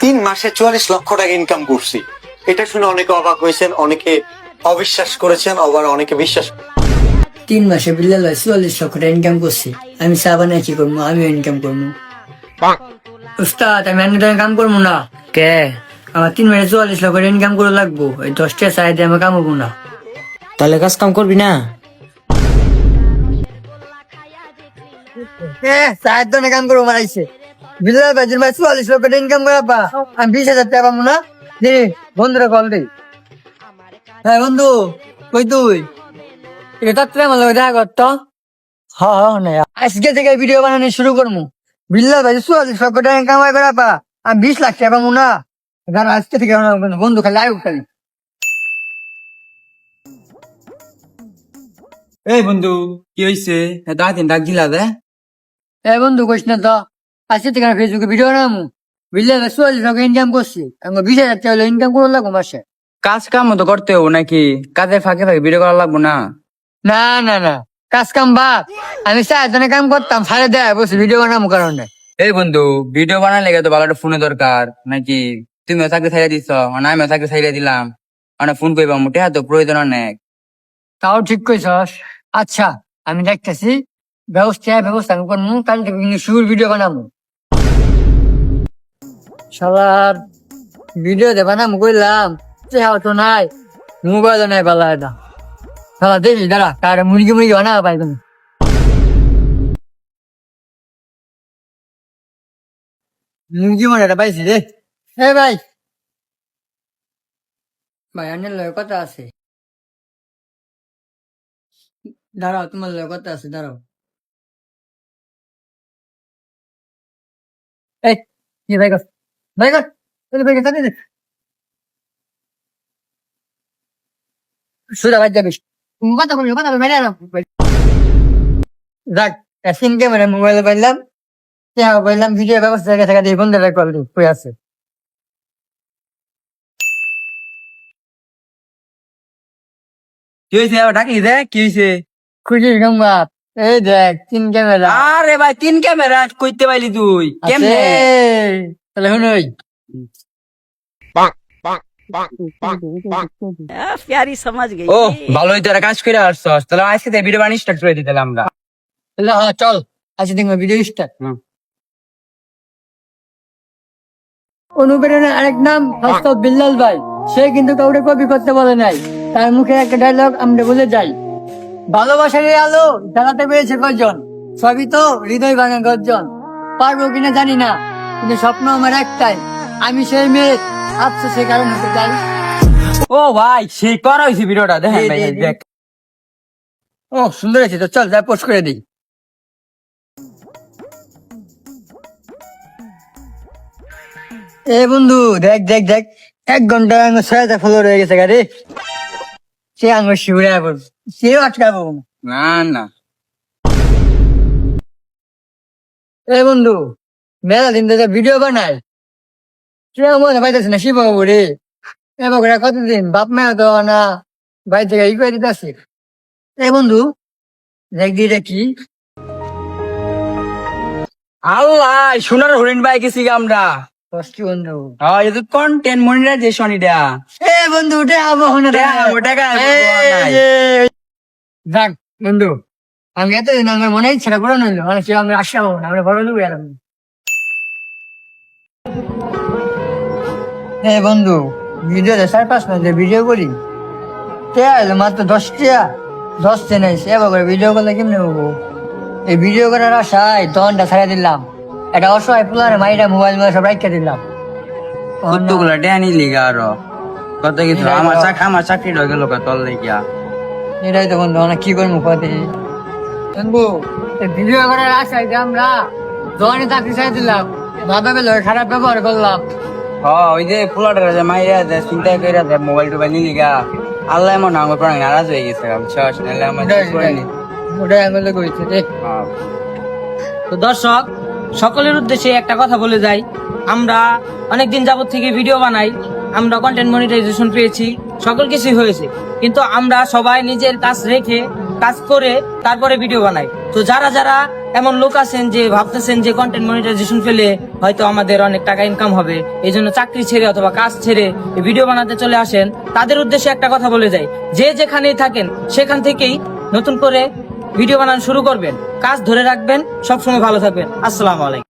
তিন মাসে চুয়াল্লিশ লক্ষ টাকা ইনকাম করছি। এটা শুনে অনেকে অবাক হয়েছেন অনেকে অবিশ্বাস করেছেন আবার অনেকে বিশ্বাস তিন মাসে বিল্লাল ভাই চুয়াল্লিশ লক্ষ টাকা ইনকাম করছি। আমি চা বানাই কি করব? আমিও ইনকাম করব। উস্তাদ আমি টাকা কাম করব না। কে? আমার তিন মাসে চুয়াল্লিশ লক্ষ টাকা ইনকাম করে লাগবো। এই দশটা আমি কামাবো না। তাহলে কাজ কাম করবি না? হ্যাঁ চায়ের দোকানে কাম করব মারাইছে ভাই দিন ভাই চুয়াল্লিশ লক্ষ টাকা ইনকাম করে পা আমি বিশ হাজার টাকা পাবো না। দে বন্ধুরা কল দে। হ্যাঁ বন্ধু কই তুই? এটা তাত্রে আমার লগে দেখা করতো হ্যাঁ হ্যাঁ আজকে থেকে ভিডিও বানানো শুরু করব বিল্লাল ভাই চুয়াল্লিশ লক্ষ টাকা কামাই করে পা আমি বিশ লাখ টাকা পাবো না। কারণ আজকে থেকে বন্ধু খালি আয়ু খালি। এই বন্ধু কি হইছে? দাঁত ডাক দিলা দে। এ বন্ধু কইস না তো। আজকে থেকে ফেসবুকে ভিডিও বিল্লাল ভাই চুয়াল্লিশ ইনকাম করছি। আমার বিশ হাজার টাকা ইনকাম করে লাগবো মাসে। কাজ কাম তো করতে হব নাকি? কাজে ফাঁকে ফাঁকে ভিডিও করা লাগবো না? না না না। কাজ কাম বাদ। আমি চার জনে কাম করতাম সাড়ে দেয় বসে ভিডিও বানাবো কারণে। এই বন্ধু ভিডিও বানার লেগে তো ভালো একটা ফোনে দরকার। নাকি? তুমি চাকরি ছাইড়ে দিছ মানে আমি চাকরি ছাইড়ে দিলাম। মানে ফোন করবা মোটে তো প্রয়োজন অনেক। তাও ঠিক কইছস। আচ্ছা আমি দেখতেছি ব্যবস্থা ব্যবস্থা আমি করব কাল থেকে কিন্তু শুরুর ভিডিও বানাবো। সবার ভিডিও দে বানাবো কইলাম চেহাও তো নাই, মোবাইলও নাই পালা এটা। সালা দেখি, দাঁড়া কারে মুরগি মুরগি বানাবো পাই তুমি। মুরগি এটা পাইছি রে। হে ভাই। ভাই আনের লয় কথা আছে। দাঁড়াও, তোমার লয় কথা আছে, দাঁড়াও। এই কি ভাই, কর। ভাই কর ভাই যাবিস কথা বলি কথা বলি যাক এসিন ক্যামেরা মোবাইলে পাইলাম হ্যাঁ ভিডিও ব্যবস্থা থাকা দিয়ে বন্ধুরা কল দি আছে কি হয়েছে ডাকি দে কি হয়েছে খুশির সংবাদ এই দেখ তিন ক্যামেরা আরে ভাই তিন ক্যামেরা কইতে পাইলি তুই কেমনে তাহলে হন প্যারি সমাজ ও ভালোই তোরা কাজ করে আসছস। তাহলে আজকে ভিডিও বানিয়ে স্টার্ট করে আমরা। তাহলে হ্যাঁ চল। আজকে দেখব ভিডিও স্টার্ট অনুপ্রেরণা আরেক নাম বিল্লাল ভাই। সে কিন্তু কাউরে কপি করতে বলে নাই। তার মুখে একটা ডায়লগ আমরা বলে যাই। ভালোবাসার আলো জ্বালাতে পেরেছে কজন সবই তো হৃদয় ভাঙা গর্জন। পারব কিনা জানি না। কিন্তু স্বপ্ন আমার একটাই আমি সেই মেয়ে আফসোস সে কারণ হতে চাই ও ভাই সেই করা হয়েছে ভিডিওটা দেখেন ভাই। দেখ। ও সুন্দর আছে তো চল যা পোস্ট করে দিই। এ বন্ধু দেখ দেখ দেখ এক ঘণ্টা আঙুর ছয় ফলো রয়ে গেছে গাড়ি সে আঙুর শিউরে পড়বে সেও আটকাবো। না। না না। এ বন্ধু মেলা দিন ধরে ভিডিও বানাই সে মনে পাইতেছে না শিববাবু রে এ বকরা কতদিন? বাপ মায়া তো না? বাড়ি থেকে ই করে দিতেছে এ বন্ধু দেখ দিয়ে দেখি আল্লাহ সোনার হরিণ ভাই গেছি আমরা। কষ্টি বন্ধু? হ্যাঁ এটা কন্টেন্ট মনিটাইজেশন এটা। এ বন্ধু আবো হনে যাক বন্ধু আমি এতদিন আমার মনে ইচ্ছা করে নিল মানে সে আমি না আমরা বড় লোক এ বন্ধু ভিডিও চার পাঁচ মিনিট ভিডিও করি। কে আইলো? মাত্র দশ টিয়া দশ তে নাই সে করে ভিডিও করলে কেমনে হব? এই ভিডিও করার আশায় দনটা ছাড়া দিলাম। একটা অসহায় পোলার মাইরা মোবাইল মোবাইল সব রাখতে দিলাম। কতগুলা ড্যানি লিগা আরও। কত কিছু? আমার তো। চাকরি আমার চাকরি হয়ে গেল তোর লেগিয়া এটাই তো বন্ধু আমরা কি করব কতে বন্ধু ভিডিও করার আশায় যে আমরা জনে চাকরি চাই দিলাম। ভাবে খারাপ ব্যবহার করলাম। হ্যাঁ ওই যে যে মাইরা দে চিন্তা কইরা দে মোবাইল টোবাইল নিলি গা আল্লাহ এমন আমার প্রাণ নারাজ হয়ে গেছে বুঝছস নাহলে আমার ওটাই, ঠিক করে ওটাই আমি লোক হয়েছে রে হ্যাঁ। তো দর্শক সকলের উদ্দেশ্যে একটা কথা বলে যাই। আমরা অনেকদিন যাবত থেকে ভিডিও বানাই আমরা কন্টেন্ট মনিটাইজেশন পেয়েছি সকল কিছুই হয়েছে। কিন্তু আমরা সবাই নিজের কাজ রেখে কাজ করে তারপরে ভিডিও বানাই। তো যারা যারা এমন লোক আছেন যে ভাবতেছেন যে কন্টেন্ট মনিটাইজেশন পেলে হয়তো আমাদের অনেক টাকা ইনকাম হবে। এই জন্য চাকরি ছেড়ে অথবা কাজ ছেড়ে ভিডিও বানাতে চলে আসেন। তাদের উদ্দেশ্যে একটা কথা বলে যাই। যে যেখানেই থাকেন, সেখান থেকেই নতুন করে ভিডিও বানানো শুরু করবেন। কাজ ধরে রাখবেন, সবসময় ভালো থাকবেন। আসসালামু আলাইকুম।